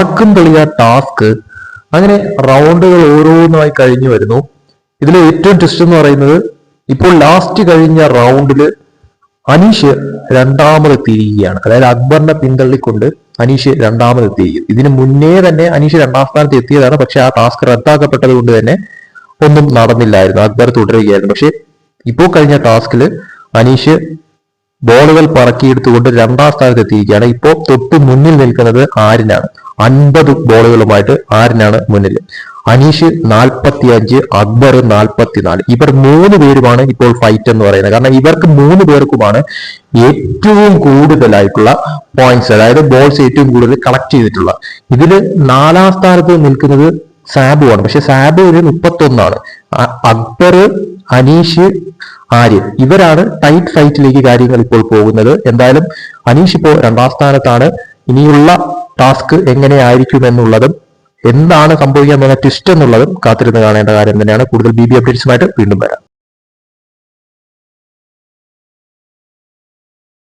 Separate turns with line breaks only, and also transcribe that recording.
പറക്കും തെളിയ ടാസ്ക് അങ്ങനെ റൗണ്ടുകൾ ഓരോന്നായി കഴിഞ്ഞു വരുന്നു. ഇതിൽ ഏറ്റവും ട്വിസ്റ്റ് എന്ന് പറയുന്നത് ഇപ്പോൾ ലാസ്റ്റ് കഴിഞ്ഞ റൗണ്ടിൽ അനീഷ് രണ്ടാമത് എത്തിയിരിക്കുകയാണ്. അതായത് അക്ബറിനെ പിന്തള്ളിക്കൊണ്ട് അനീഷ് രണ്ടാമത് എത്തിയിരിക്കും ഇതിന് മുന്നേ തന്നെ അനീഷ് രണ്ടാം സ്ഥാനത്ത് എത്തിയതാണ്. പക്ഷെ ആ ടാസ്ക് റദ്ദാക്കപ്പെട്ടത് കൊണ്ട് തന്നെ ഒന്നും നടന്നില്ലായിരുന്നു. അക്ബർ തുടരുകയായിരുന്നു. പക്ഷെ ഇപ്പോൾ കഴിഞ്ഞ ടാസ്കിൽ അനീഷ് ബോളുകൾ പറക്കിയെടുത്തുകൊണ്ട് രണ്ടാം സ്ഥാനത്ത് എത്തിയിരിക്കുകയാണ്. ഇപ്പോൾ തൊട്ട് മുന്നിൽ നിൽക്കുന്നത് ആരിനാണ്? അൻപത് ബോളുകളുമായിട്ട് ആരിനാണ് മുന്നിൽ? അനീഷ് നാൽപ്പത്തി അഞ്ച് അക്ബർ നാൽപ്പത്തിനാല്. ഇവർ മൂന്ന് പേരുമാണ് ഇപ്പോൾ ഫൈറ്റ് എന്ന് പറയുന്നത്. കാരണം ഇവർക്ക് മൂന്ന് പേർക്കുമാണ് ഏറ്റവും കൂടുതലായിട്ടുള്ള പോയിന്റ്സ് അതായത് ബോൾസ് ഏറ്റവും കൂടുതൽ കളക്ട് ചെയ്തിട്ടുള്ള ഇതിൽ നാലാം സ്ഥാനത്ത് നിൽക്കുന്നത് സാബു ആണ്. പക്ഷെ സാബു ഒരു മുപ്പത്തൊന്നാണ്. അക്ബർ അനീഷ് ആര്യൻ. ഇവരാണ് ടൈറ്റ് ഫൈറ്റിലേക്ക് കാര്യങ്ങൾ ഇപ്പോൾ പോകുന്നത്. എന്തായാലും അനീഷ് ഇപ്പോൾ രണ്ടാം സ്ഥാനത്താണ്. ഇനിയുള്ള ടാസ്ക് എങ്ങനെയായിരിക്കും എന്നുള്ളതും എന്താണ് സംഭവിക്കാൻ പോകുന്ന ട്വിസ്റ്റ് എന്നുള്ളതും കാത്തിരുന്ന് കാണേണ്ട കാര്യം തന്നെയാണ്. കൂടുതൽ ബി ബി അപ്ഡേറ്റ്സുമായിട്ട് വീണ്ടും വരാം.